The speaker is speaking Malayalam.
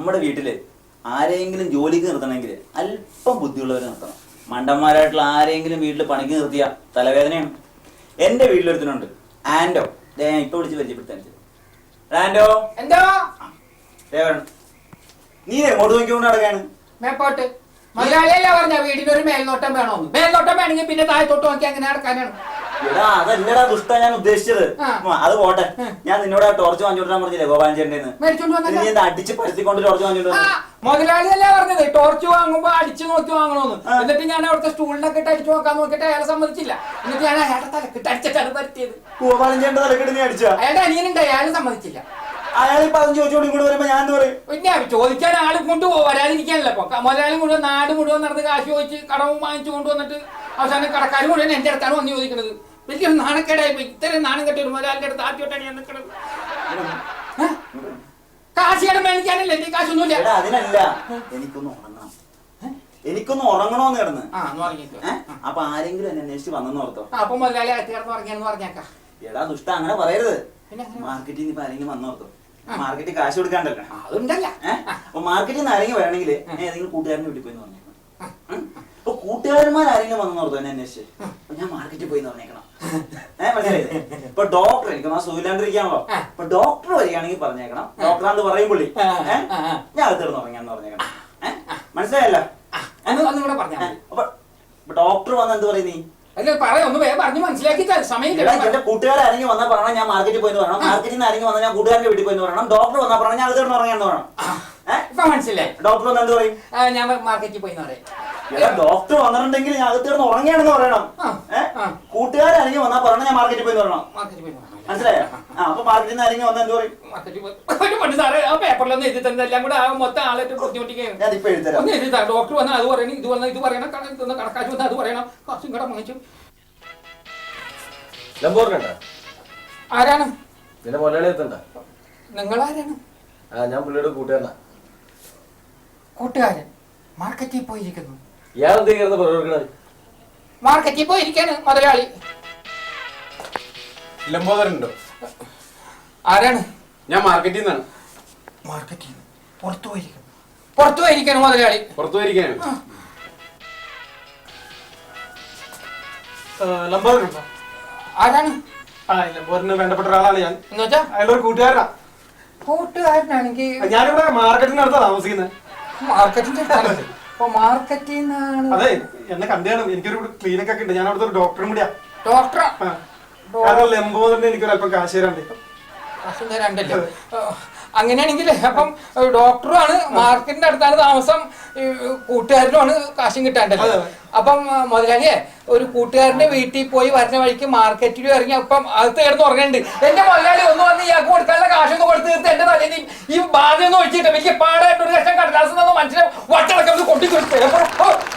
നമ്മുടെ വീട്ടിൽ ആരെങ്കിലും ജോലിക്ക് നിർത്തണമെങ്കിൽ അല്പം ബുദ്ധിയുള്ളവരെ നിർത്തണം. മണ്ടന്മാരായിട്ടുള്ള ആരെങ്കിലും വീട്ടിൽ പണിക്ക് നിർത്തിയ തലവേദനയാണ്. എന്റെ വീട്ടിലൊരുത്തനുണ്ട്. ആൻഡോ ദേ ഞാൻ ഇപ്പൊ വിളിച്ച് പരിചയപ്പെടുത്താൻ ആൻഡോ എന്തോ? ദേവൻ നീ എങ്ങോട്ട് നോക്കിക്കൊണ്ട് നടക്കാണ്. മേപ്പോട്ട്. മലയാളിയല്ല പറഞ്ഞ വീടിന് ഒരു മേൽനോട്ടം വേണോ മേൽനോട്ടം വേണമെങ്കിൽ പിന്നെ താഴത്തോട്ട് നോക്കി അങ്ങനെ നടക്കാനാണ്. എടാ അതല്ലടാ ദുഷ്ട ഞാൻ ഉദ്ദേശിച്ചത്? അത് പോട്ടെ. ഞാൻ നിന്നോട് ആ ടോർച്ച് വാങ്ങിച്ചോണ്ടാൻ പറഞ്ഞില്ലേ ഗോപാലൻ ചേട്ടന്റെ മേടിച്ചോണ്ട് നീ എന്താ അടിച്ച് പരത്തിക്കൊണ്ട് ടോർച്ച് വാങ്ങി ആ വന്നത്? മുതലാളിയല്ല പറഞ്ഞത്? ടോർച്ച് വാങ്ങുമ്പോ അടിച്ചു നോക്കി വാങ്ങണോന്ന്. എന്നിട്ട് ഞാൻ അവിടുത്തെ സ്റ്റൂളിനൊക്കെ ഇട്ട് അടിച്ചു നോക്കാൻ നോക്കിട്ട് അയാളെ സമ്മതിച്ചില്ല. എന്നിട്ട് ഞാൻ അയാളുടെ തലക്കിട്ട് അടിച്ചിട്ടാണ് പറ്റിയത് ഗോപാലൻ ചേട്ടന്റെ തലക്കെട്ട് നീ അടിച്ചാ? അയാളുടെ അനിയനുണ്ട് അയാളും സമ്മതിച്ചില്ല. അയാൾ അതും ചോദിച്ചോണ്ട് ഇങ്ങോട്ട് വരുമ്പോ ഞാൻ പറയും? പിന്നെ ചോദിക്കാൻ ആൾ കൊണ്ട് വരാതിരിക്കാനല്ല. മുതലാളി മുഴുവൻ നാട് മുഴുവൻ നടന്ന് കാശ് ചോദിച്ച് കടവും വാങ്ങിച്ചു കൊണ്ടുവന്നിട്ട് അവസാനം കടക്കാർ മുഴുവൻ എന്റെ അടുത്താണ് വന്ന് ചോദിക്കുന്നത് വലിയൊരു നാണക്കേടായി പോയി. ഇത്രയും നാണം കെട്ടി ഒരു മുതലാളിന്റെ അടുത്ത് ആദ്യമായിട്ടാണ് ഞാൻ നിൽക്കുന്നത് കാശിയുടെ മേടിക്കാനല്ലേ എന്റെ കാശൊന്നുമില്ല. എടാ അതിനല്ല. എനിക്കൊന്ന് ഉറങ്ങണം. എനിക്കൊന്നും ഉറങ്ങണോന്ന് കിടന്ന്. ആ എന്ന് പറഞ്ഞിട്ട് ഏ? അപ്പൊ ആരെങ്കിലും എന്നെ അന്വേഷിച്ച് വന്നെന്ന് ഓർത്തോ? ആ അപ്പൊ മുതലാളി അകത്ത് കിടന്ന് പറഞ്ഞാന്ന് പറഞ്ഞേക്കാം. എടാ ദുഷ്ട അങ്ങനെ പറയരുത്. പിന്നെ അങ്ങനെ? മാർക്കറ്റിൽ നിന്ന് ഇപ്പൊ ആരെങ്കിലും വന്നോർത്തോ മാർക്കറ്റിൽ കാശ് കൊടുക്കാണ്ടല്ലോ. ആ, അതുണ്ടല്ല. ഏഹ് അപ്പൊ മാർക്കറ്റിൽ നിന്ന് ആരെങ്കിലും വരണമെങ്കിൽ ഏതെങ്കിലും കൂട്ടുകാരനെ വീട്ടിൽ പോയി പറഞ്ഞേക്കണം? അപ്പൊ കൂട്ടുകാരന്മാർ ആരെങ്കിലും വന്നോർത്തോ എന്നെ അന്വേഷിച്ച്? അപ്പൊ ഞാൻ മാർക്കറ്റിൽ പോയി പറഞ്ഞേക്കണം. ഇപ്പൊ ഡോക്ടർ എനിക്ക് ആ സുഖില്ലാണ്ടിരിക്കാണല്ലോ ആ. ഇപ്പൊ ഡോക്ടർ വരികയാണെങ്കിൽ പറഞ്ഞേക്കണം. ഡോക്ടറാന്ന് പറയും ആ. ഞാൻ അകത്തിരുന്ന് ഉറങ്ങാന്ന് പറഞ്ഞേക്കണം. മനസ്സിലായല്ലോ? അപ്പൊ ഡോക്ടർ വന്ന് എന്ത് പറയും നീ അല്ല പറയാം ഒന്ന് വേഗം പറഞ്ഞ് മനസ്സിലാക്കി തരാം. സമയം എടാ, എന്റെ കൂട്ടുകാർ വന്നാൽ പറയണം ഞാൻ മാർക്കറ്റിൽ പോയി പറയണം. മാർക്കറ്റിൽ നിന്ന് ആരെങ്കിലും വന്നാൽ ഞാൻ കൂട്ടുകാരന്റെ വീട്ടിൽ പോയി പറയണം. ഡോക്ടർ വന്നാൽ പറയണം ഞാൻ അകത്തിരുന്ന് ഉറങ്ങാന്ന് പറയണം. മനസ്സിലായി. ഡോക്ടർ വന്ന് എന്ത് പറയും? ഞാൻ മാർക്കറ്റിൽ പോയി ഡോക്ടർ വന്നിട്ടുണ്ടെങ്കിൽ ഞാൻ അകത്ത് കിടന്ന് ഉറങ്ങിയാണെന്ന് പറയണം. ഏഹ് ആ. കൂട്ടുകാരാരെങ്കിലും വന്നാൽ പറയണം ഞാൻ മാർക്കറ്റിൽ പോയി പറയണം? എന്ന് മനസ്സിലായോ? ആ അപ്പൊ മാർക്കറ്റിൽ നിന്ന് വന്നാൽ എന്ത് പറയും? പണ്ട് സാറേ ആ പേപ്പറിലൊന്നും എഴുതി തന്നെ എല്ലാം കൂടെ ആ മൊത്തം ആളായിട്ട് ബുദ്ധിമുട്ടിക്കുകയാണ്. ഞാൻ ഇപ്പൊ എഴുതരാം ഒന്ന് എഴുതി തരാം. ഡോക്ടർ വന്നാൽ അത് പറയണം ഇത് വന്നാൽ ഇത് പറയണം കട വന്നാൽ അത് പറയണം. കാശും കടം വാങ്ങിച്ചു. ആരാണ്? നിന്റെ മൊല്ലാളി എത്തണ്ട നിങ്ങൾ ആരാണ് ആ ഞാൻ പുള്ളിയുടെ കൂട്ടുകാരനാ. കൂട്ടുകാരൻ. മാർക്കറ്റിൽ പോയിരിക്കുന്നു. ഇയാൾ എന്തെങ്കിലും പറഞ്ഞു മാർക്കറ്റിൽ പോയിരിക്കാണ് മുതലാളി. ലംബോദരനുണ്ടോ? ആരാണ്? ഞാൻ മാർക്കറ്റിൽ നിന്നാണ്. മാർക്കറ്റിൽ നിന്ന്. പുറത്തു പോയിരിക്കണം പുറത്തു പോയിരിക്കാണ് മുതലാളി. പുറത്തു പോയിരിക്കാണ് ലംബോദരനുണ്ടോ? ആരാണ്? ആ ലംബോദരന് വേണ്ടപ്പെട്ട ഒരാളാണ് ഞാൻ. എന്ന് വെച്ചാ? അയാളുടെ ഒരു കൂട്ടുകാരനാ. കൂട്ടുകാരനാണെങ്കിൽ ഞാനിവിടെ മാർക്കറ്റിനടുത്താണ് താമസിക്കുന്നത് മാർക്കറ്റിന്റെ മാർക്കറ്റിൽ നിന്നാണ് അതെ എന്നെ കണ്ടാണ്. എനിക്കൊരു ക്ലിനിക് ഒക്കെ ഉണ്ട്. ഞാൻ അവിടുത്തെ ഒരു ഡോക്ടറും കൂടിയാ. ഡോക്ടർ. കാരണം ലംബോദരന് എനിക്കൊരു അല്പം കാശ് തരാണ്ട് കാശും തരാണ്ടല്ലോ അങ്ങനെയാണെങ്കിൽ അപ്പം ഡോക്ടറുമാണ് മാർക്കറ്റിന്റെ അടുത്താണ് താമസം. കൂട്ടുകാരനുമാണ് കാശും കിട്ടാണ്ടല്ലോ. അപ്പം മുതലാളിയെ ഒരു കൂട്ടുകാരന്റെ വീട്ടിൽ പോയി വരുന്ന വഴിക്ക് മാർക്കറ്റിൽ ഇറങ്ങി അപ്പം അത് കിടന്ന് ഉറങ്ങുന്നുണ്ട് എന്റെ മുതലാളി ഒന്ന് വന്ന് ഇയാൾക്ക് കൊടുക്കാനുള്ള കാശൊന്നും കൊടുത്ത് തീർത്ത് എന്റെ തലയിൽ ഈ ബാധയൊന്നും ഒഴിച്ചിട്ട് എനിക്ക് പാടായിട്ട് ഒരു ലക്ഷം Kayak!